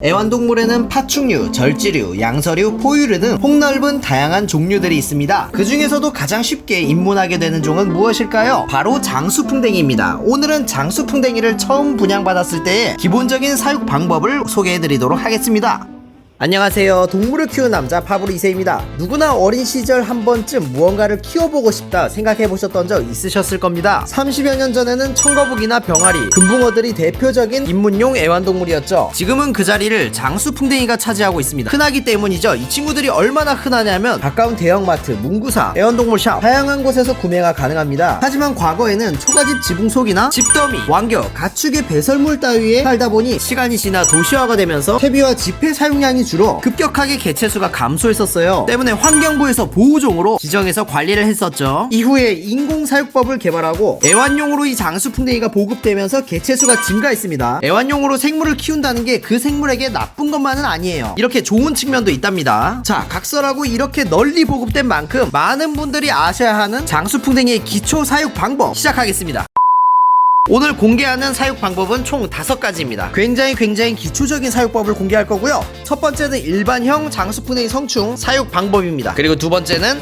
애완동물에는 파충류, 절지류, 양서류, 포유류 등 폭넓은 다양한 종류들이 있습니다. 그 중에서도 가장 쉽게 입문하게 되는 종은 무엇일까요? 바로 장수풍뎅이입니다. 오늘은 장수풍뎅이를 처음 분양받았을 때의 기본적인 사육 방법을 소개해드리도록 하겠습니다. 안녕하세요. 동물을 키우는 남자 파브로 이세입니다. 누구나 어린 시절 한 번쯤 무언가를 키워보고 싶다 생각해 보셨던 적 있으셨을 겁니다. 30여 년 전에는 청거북이나 병아리, 금붕어들이 대표적인 입문용 애완동물이었죠. 지금은 그 자리를 장수풍뎅이가 차지하고 있습니다. 흔하기 때문이죠. 이 친구들이 얼마나 흔하냐면 가까운 대형마트, 문구사, 애완동물샵 다양한 곳에서 구매가 가능합니다. 하지만 과거에는 초가집 지붕 속이나 집더미, 왕겨, 가축의 배설물 따위에 살다 보니 시간이 지나 도시화가 되면서 퇴비와 지폐 사용량이 줄어 급격하게 개체수가 감소했었어요. 때문에 환경부에서 보호종으로 지정해서 관리를 했었죠. 이후에 인공사육법을 개발하고 애완용으로 이 장수풍뎅이가 보급되면서 개체수가 증가했습니다. 애완용으로 생물을 키운다는 게 그 생물에게 나쁜 것만은 아니에요. 이렇게 좋은 측면도 있답니다. 자, 각설하고 이렇게 널리 보급된 만큼 많은 분들이 아셔야 하는 장수풍뎅이의 기초 사육 방법 시작하겠습니다. 오늘 공개하는 사육 방법은 총 다섯 가지입니다. 굉장히 굉장히 기초적인 사육법을 공개할 거고요. 첫 번째는 일반형 장수풍뎅이 성충 사육 방법입니다. 그리고 두 번째는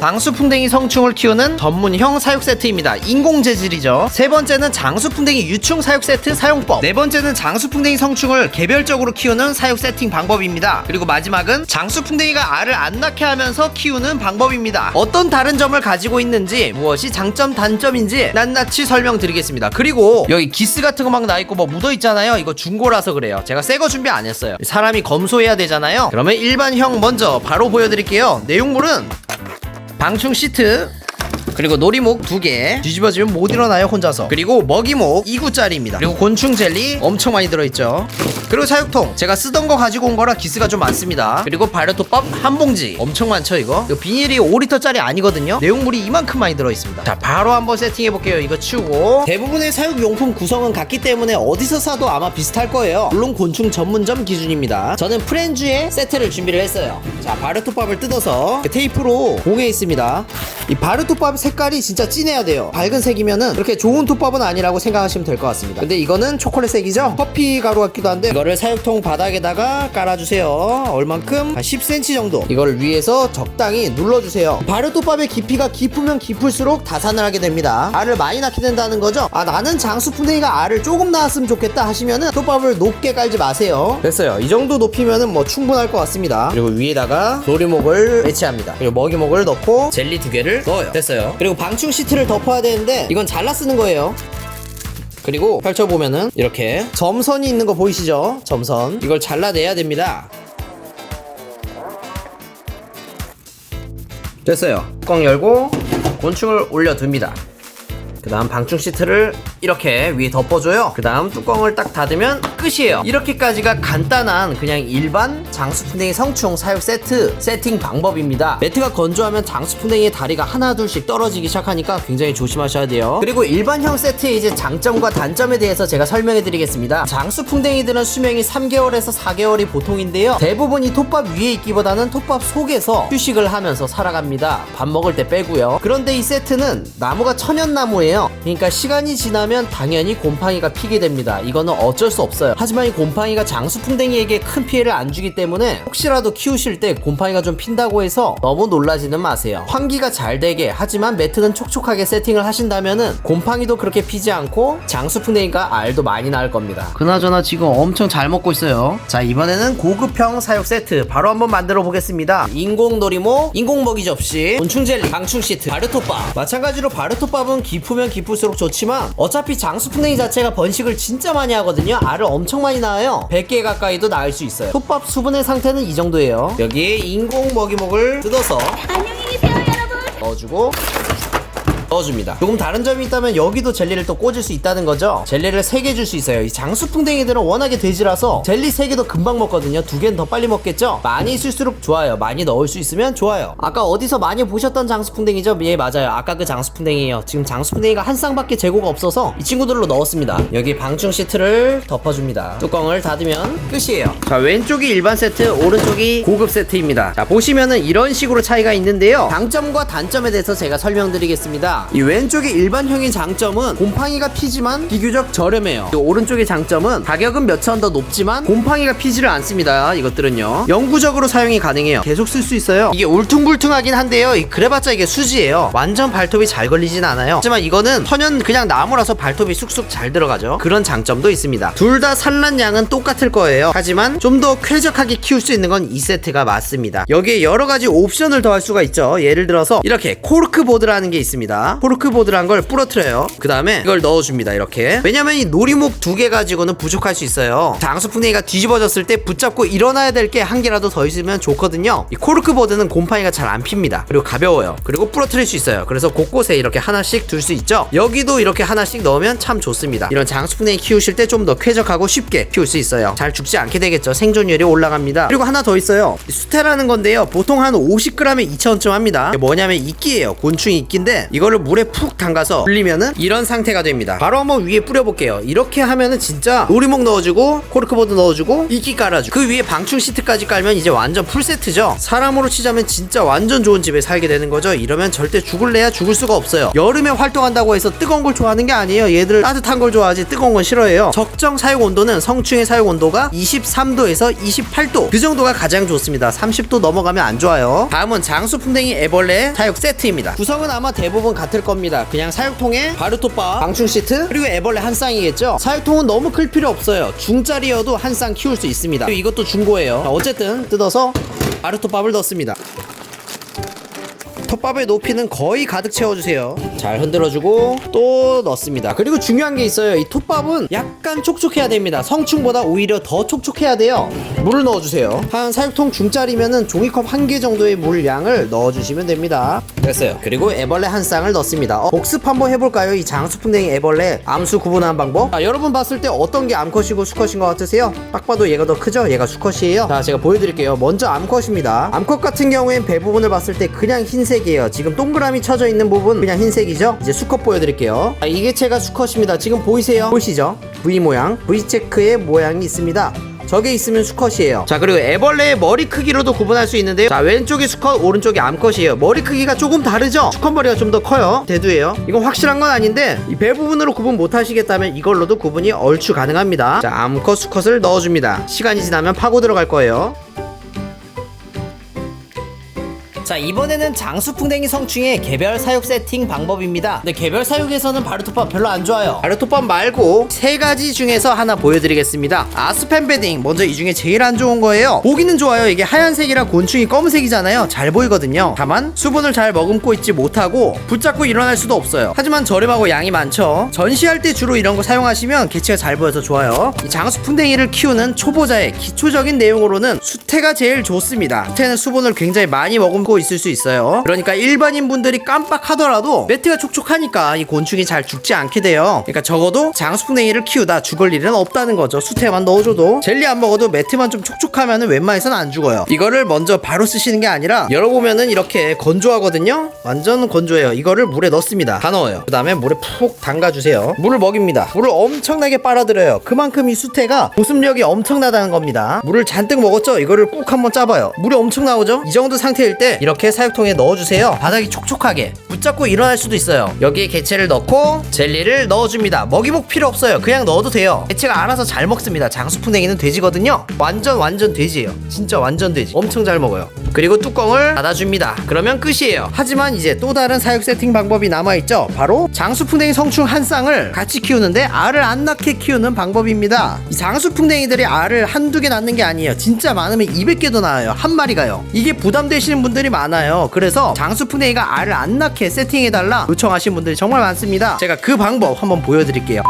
방수풍뎅이 성충을 키우는 전문형 사육 세트입니다. 인공 재질이죠. 세 번째는 장수풍뎅이 유충 사육 세트 사용법. 네 번째는 장수풍뎅이 성충을 개별적으로 키우는 사육 세팅 방법입니다. 그리고 마지막은 장수풍뎅이가 알을 안 낳게 하면서 키우는 방법입니다. 어떤 다른 점을 가지고 있는지 무엇이 장점 단점인지 낱낱이 설명드리겠습니다. 그리고 여기 기스 같은 거 막 나 있고 뭐 묻어 있잖아요. 이거 중고라서 그래요. 제가 새 거 준비 안 했어요. 사람이 검소해야 되잖아요. 그러면 일반형 먼저 바로 보여드릴게요. 내용물은 방충 시트 그리고 놀이목 두 개. 뒤집어지면 못 일어나요 혼자서. 그리고 먹이목 2구짜리입니다. 그리고 곤충 젤리 엄청 많이 들어있죠. 그리고 사육통. 제가 쓰던 거 가지고 온 거라 기스가 좀 많습니다. 그리고 발효토밥 한 봉지. 엄청 많죠 이거? 이거 비닐이 5리터짜리 아니거든요. 내용물이 이만큼 많이 들어있습니다. 자 바로 한번 세팅해 볼게요. 이거 치우고. 대부분의 사육용품 구성은 같기 때문에 어디서 사도 아마 비슷할 거예요. 물론 곤충 전문점 기준입니다. 저는 프렌즈의 세트를 준비를 했어요. 자 발효토밥을 뜯어서 테이프로 봉해 있습니다. 이 바르토밥 색깔이 진짜 진해야 돼요. 밝은 색이면은 그렇게 좋은 톱밥은 아니라고 생각하시면 될 것 같습니다. 근데 이거는 초콜릿색이죠? 커피 가루 같기도 한데 이거를 사육통 바닥에다가 깔아주세요. 얼만큼? 한 10cm 정도. 이거를 위에서 적당히 눌러주세요. 바르토밥의 깊이가 깊으면 깊을수록 다산을 하게 됩니다. 알을 많이 낳게 된다는 거죠? 아 나는 장수풍뎅이가 알을 조금 낳았으면 좋겠다 하시면은 톱밥을 높게 깔지 마세요. 됐어요. 이 정도 높이면은 뭐 충분할 것 같습니다. 그리고 위에다가 놀이목을 배치합니다. 그리고 먹이목을 넣고 젤리 두 개를 넣어요. 됐어요 그리고 방충 시트를 덮어야 되는데 이건 잘라 쓰는 거예요. 그리고 펼쳐보면은 이렇게 점선이 있는 거 보이시죠? 점선. 이걸 잘라내야 됩니다. 됐어요. 뚜껑 열고 곤충을 올려둡니다. 그 다음 방충 시트를 이렇게 위에 덮어줘요. 그 다음 뚜껑을 딱 닫으면 끝이에요. 이렇게까지가 간단한 그냥 일반 장수풍뎅이 성충 사육 세트 세팅 방법입니다. 매트가 건조하면 장수풍뎅이의 다리가 하나 둘씩 떨어지기 시작하니까 굉장히 조심하셔야 돼요. 그리고 일반형 세트의 이제 장점과 단점에 대해서 제가 설명해 드리겠습니다. 장수풍뎅이들은 수명이 3개월에서 4개월이 보통인데요. 대부분 이 톱밥 위에 있기보다는 톱밥 속에서 휴식을 하면서 살아갑니다. 밥 먹을 때 빼고요. 그런데 이 세트는 나무가 천연나무예요. 그러니까 시간이 지나면 당연히 곰팡이가 피게 됩니다. 이거는 어쩔 수 없어요. 하지만 이 곰팡이가 장수풍뎅이에게 큰 피해를 안 주기 때문에 혹시라도 키우실 때 곰팡이가 좀 핀다고 해서 너무 놀라지는 마세요. 환기가 잘 되게 하지만 매트는 촉촉하게 세팅을 하신다면은 곰팡이도 그렇게 피지 않고 장수풍뎅이가 알도 많이 나을 겁니다. 그나저나 지금 엄청 잘 먹고 있어요. 자 이번에는 고급형 사육 세트 바로 한번 만들어 보겠습니다. 인공 놀이모, 인공 먹이 접시, 곤충 젤리, 방충 시트, 바르토밥. 마찬가지로 바르토밥은 깊으면 깊을수록 좋지만 어차피 장수풍뎅이 자체가 번식을 진짜 많이 하거든요. 알을 엄청 많이 낳아요. 100개 가까이도 낳을 수 있어요. 톱밥 수분의 상태는 이 정도예요. 여기에 인공 먹이목을 뜯어서 안녕히 계세요 여러분 넣어주고 넣어줍니다. 조금 다른 점이 있다면 여기도 젤리를 또 꽂을 수 있다는 거죠. 젤리를 3개 줄 수 있어요. 이 장수풍뎅이들은 워낙에 돼지라서 젤리 3개도 금방 먹거든요. 두 개는 더 빨리 먹겠죠? 많이 쓸수록 좋아요. 많이 넣을 수 있으면 좋아요. 아까 어디서 많이 보셨던 장수풍뎅이죠? 예, 맞아요. 아까 그 장수풍뎅이에요. 지금 장수풍뎅이가 한 쌍밖에 재고가 없어서 이 친구들로 넣었습니다. 여기 방충 시트를 덮어줍니다. 뚜껑을 닫으면 끝이에요. 자, 왼쪽이 일반 세트, 오른쪽이 고급 세트입니다. 자, 보시면은 이런 식으로 차이가 있는데요. 장점과 단점에 대해서 제가 설명드리겠습니다. 이 왼쪽의 일반형의 장점은 곰팡이가 피지만 비교적 저렴해요. 이 오른쪽의 장점은 가격은 몇 천 더 높지만 곰팡이가 피지를 않습니다. 이것들은요. 영구적으로 사용이 가능해요. 계속 쓸 수 있어요. 이게 울퉁불퉁하긴 한데요. 이 그래봤자 이게 수지예요. 완전 발톱이 잘 걸리진 않아요. 하지만 이거는 천연 그냥 나무라서 발톱이 쑥쑥 잘 들어가죠. 그런 장점도 있습니다. 둘 다 산란량은 똑같을 거예요. 하지만 좀 더 쾌적하게 키울 수 있는 건이 세트가 맞습니다. 여기에 여러 가지 옵션을 더할 수가 있죠. 예를 들어서 이렇게 코르크 보드라는 게 있습니다. 코르크 보드란 걸 부러뜨려요. 그 다음에 이걸 넣어줍니다. 이렇게. 왜냐면 이 놀이목 두 개 가지고는 부족할 수 있어요. 장수풍뎅이가 뒤집어졌을 때 붙잡고 일어나야 될 게 한 개라도 더 있으면 좋거든요. 이 코르크 보드는 곰팡이가 잘 안 핍니다. 그리고 가벼워요. 그리고 부러뜨릴 수 있어요. 그래서 곳곳에 이렇게 하나씩 둘 수 있죠. 여기도 이렇게 하나씩 넣으면 참 좋습니다. 이런 장수풍뎅이 키우실 때 좀 더 쾌적하고 쉽게 키울 수 있어요. 잘 죽지 않게 되겠죠. 생존율이 올라갑니다. 그리고 하나 더 있어요. 이 수태라는 건데요. 보통 한 50g에 2,000원쯤 합니다. 뭐냐면 이끼예요. 곤충 이끼인데 이거를 물에 푹 담가서 불리면은 이런 상태가 됩니다. 바로 한번 위에 뿌려볼게요. 이렇게 하면은 진짜 놀이목 넣어주고 코르크보드 넣어주고 이끼 깔아주고 그 위에 방충 시트까지 깔면 이제 완전 풀 세트죠. 사람으로 치자면 진짜 완전 좋은 집에 살게 되는 거죠. 이러면 절대 죽을래야 죽을 수가 없어요. 여름에 활동한다고 해서 뜨거운 걸 좋아하는 게 아니에요. 얘들 따뜻한 걸 좋아하지 뜨거운 건 싫어해요. 적정 사육 온도는 성충의 사육 온도가 23도에서 28도 그 정도가 가장 좋습니다. 30도 넘어가면 안 좋아요. 다음은 장수풍뎅이 애벌레 사육 세트입니다. 구성은 아마 대부분 같을 겁니다. 그냥 사육통에 바르토바, 방충 시트 그리고 애벌레 한 쌍이겠죠. 사육통은 너무 클 필요 없어요. 중짜리여도 한 쌍 키울 수 있습니다. 이것도 중고예요. 자, 어쨌든 뜯어서 바르토밥을 넣습니다. 톱밥의 높이는 거의 가득 채워주세요. 잘 흔들어주고 또 넣습니다. 그리고 중요한 게 있어요. 이 톱밥은 약간 촉촉해야 됩니다. 성충보다 오히려 더 촉촉해야 돼요. 물을 넣어주세요. 한 사육통 중짜리면은 종이컵 한 개 정도의 물 양을 넣어주시면 됩니다. 됐어요. 그리고 애벌레 한 쌍을 넣습니다. 어, 복습 한번 해볼까요? 이 장수풍뎅이 애벌레 암수 구분하는 방법. 자, 여러분 봤을 때 어떤 게 암컷이고 수컷인 것 같으세요? 딱 봐도 얘가 더 크죠? 얘가 수컷이에요. 자, 제가 보여드릴게요. 먼저 암컷입니다. 암컷 같은 경우엔 배 부분을 봤을 때 그냥 흰색이에요. 지금 동그라미 쳐져 있는 부분 그냥 흰색이죠? 이제 수컷 보여드릴게요. 자, 이게 제가 수컷입니다. 지금 보이세요? 보이시죠? V 모양, V 체크의 모양이 있습니다. 저게 있으면 수컷이에요. 자, 그리고 애벌레의 머리 크기로도 구분할 수 있는데요. 자, 왼쪽이 수컷, 오른쪽이 암컷이에요. 머리 크기가 조금 다르죠? 수컷 머리가 좀 더 커요. 대두예요. 이건 확실한 건 아닌데 이 배 부분으로 구분 못 하시겠다면 이걸로도 구분이 얼추 가능합니다. 자, 암컷, 수컷을 넣어줍니다. 시간이 지나면 파고 들어갈 거예요. 자 이번에는 장수풍뎅이 성충의 개별 사육 세팅 방법입니다. 근데 개별 사육에서는 바르토밥 별로 안 좋아요. 바르토밥 말고 세 가지 중에서 하나 보여드리겠습니다. 아스펜 베딩. 먼저 이 중에 제일 안 좋은 거예요. 보기는 좋아요. 이게 하얀색이라 곤충이 검은색이잖아요. 잘 보이거든요. 다만 수분을 잘 머금고 있지 못하고 붙잡고 일어날 수도 없어요. 하지만 저렴하고 양이 많죠. 전시할 때 주로 이런 거 사용하시면 개체가 잘 보여서 좋아요. 이 장수풍뎅이를 키우는 초보자의 기초적인 내용으로는 수태가 제일 좋습니다. 수태는 수분을 굉장히 많이 머금고 있을 수 있어요. 그러니까 일반인 분들이 깜빡하더라도 매트가 촉촉하니까 이 곤충이 잘 죽지 않게 돼요. 그러니까 적어도 장수풍뎅이를 키우다 죽을 일은 없다는 거죠. 수태만 넣어줘도 젤리 안 먹어도 매트만 좀 촉촉하면 웬만해서는 안 죽어요. 이거를 먼저 바로 쓰시는 게 아니라 열어보면은 이렇게 건조하거든요. 완전 건조해요. 이거를 물에 넣습니다. 다 넣어요. 그 다음에 물에 푹 담가주세요. 물을 먹입니다. 물을 엄청나게 빨아들여요. 그만큼 이 수태가 보습력이 엄청나다는 겁니다. 물을 잔뜩 먹었죠? 이거를 꾹 한번 짜봐요. 물이 엄청 나오죠? 이 정도 상태일 때 이렇게 사육통에 넣어주세요. 바닥이 촉촉하게 붙잡고 일어날 수도 있어요. 여기에 개체를 넣고 젤리를 넣어줍니다. 먹이복 필요 없어요. 그냥 넣어도 돼요. 개체가 알아서 잘 먹습니다. 장수풍뎅이는 돼지거든요. 완전 완전 돼지예요. 진짜 완전 돼지. 엄청 잘 먹어요 그리고 뚜껑을 닫아줍니다. 그러면 끝이에요. 하지만 이제 또 다른 사육 세팅 방법이 남아있죠. 바로 장수풍뎅이 성충 한 쌍을 같이 키우는데 알을 안 낳게 키우는 방법입니다. 이 장수풍뎅이들이 알을 한두 개 낳는 게 아니에요. 진짜 많으면 200개도 낳아요. 한 마리가요. 이게 부담되시는 분들이 많아요. 그래서 장수풍뎅이가 알을 안 낳게 세팅해달라 요청하신 분들이 정말 많습니다. 제가 그 방법 한번 보여드릴게요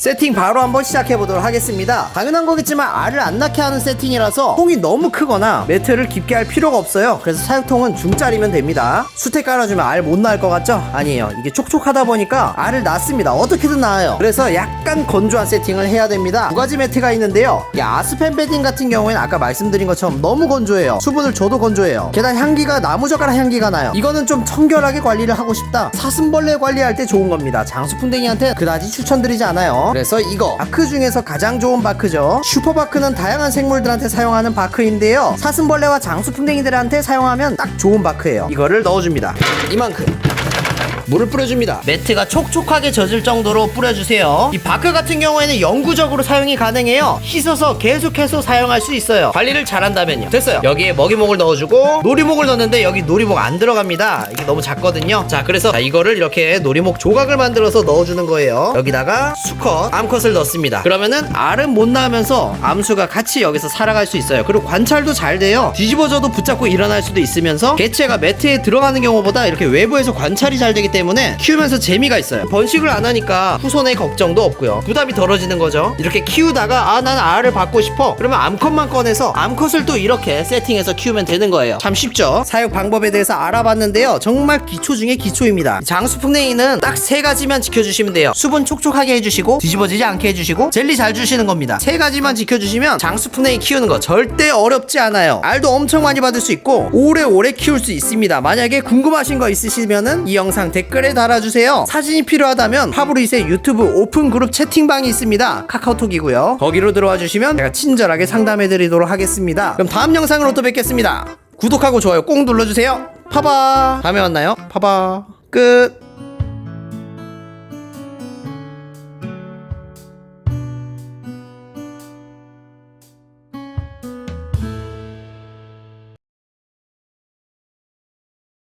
세팅 바로 한번 시작해 보도록 하겠습니다. 당연한 거겠지만 알을 안 낳게 하는 세팅이라서 통이 너무 크거나 매트를 깊게 할 필요가 없어요. 그래서 사육통은 중짜리면 됩니다. 수태 깔아주면 알 못 낳을 것 같죠? 아니에요. 이게 촉촉하다 보니까 알을 낳습니다. 어떻게든 낳아요. 그래서 약간 건조한 세팅을 해야 됩니다. 두 가지 매트가 있는데요. 이 아스펜 베딩 같은 경우에는 아까 말씀드린 것처럼 너무 건조해요. 수분을 줘도 건조해요. 게다가 향기가 나무젓가락 향기가 나요. 이거는 좀 청결하게 관리를 하고 싶다. 사슴벌레 관리할 때 좋은 겁니다. 장수풍뎅이한테 그다지 추천드리지 않아요. 그래서 이거 바크 중에서 가장 좋은 바크죠. 슈퍼바크는 다양한 생물들한테 사용하는 바크인데요. 사슴벌레와 장수풍뎅이들한테 사용하면 딱 좋은 바크예요. 이거를 넣어줍니다. 이만큼. 물을 뿌려줍니다. 매트가 촉촉하게 젖을 정도로 뿌려주세요. 이 바크 같은 경우에는 영구적으로 사용이 가능해요. 씻어서 계속해서 사용할 수 있어요. 관리를 잘한다면요. 됐어요. 여기에 먹이목을 넣어주고 놀이목을 넣었는데 여기 놀이목 안 들어갑니다. 이게 너무 작거든요. 자, 그래서 자, 이거를 이렇게 놀이목 조각을 만들어서 넣어주는 거예요. 여기다가 수컷, 암컷을 넣습니다. 그러면은 알은 못 낳으면서 암수가 같이 여기서 살아갈 수 있어요. 그리고 관찰도 잘 돼요. 뒤집어져도 붙잡고 일어날 수도 있으면서 개체가 매트에 들어가는 경우보다 이렇게 외부에서 관찰이 잘 되기 때문에 키우면서 재미가 있어요. 번식을 안 하니까 후손의 걱정도 없고요. 부담이 덜어지는 거죠. 이렇게 키우다가 아 나는 알을 받고 싶어. 그러면 암컷만 꺼내서 암컷을 또 이렇게 세팅해서 키우면 되는 거예요. 참 쉽죠. 사육 방법에 대해서 알아봤는데요. 정말 기초 중에 기초입니다. 장수풍뎅이는 딱 세 가지만 지켜주시면 돼요. 수분 촉촉하게 해주시고 뒤집어지지 않게 해주시고 젤리 잘 주시는 겁니다. 세 가지만 지켜주시면 장수풍뎅이 키우는 거 절대 어렵지 않아요. 알도 엄청 많이 받을 수 있고 오래오래 키울 수 있습니다. 만약에 궁금하신 거 있으시면은 이 영상 댓 글에 달아주세요. 사진이 필요하다면 파브리스의 유튜브 오픈 그룹 채팅방이 있습니다. 카카오톡이고요. 거기로 들어와 주시면 제가 친절하게 상담해 드리도록 하겠습니다. 그럼 다음 영상으로 또 뵙겠습니다. 구독하고 좋아요 꼭 눌러주세요. 파바. 다음에 만나요. 파바. 끝.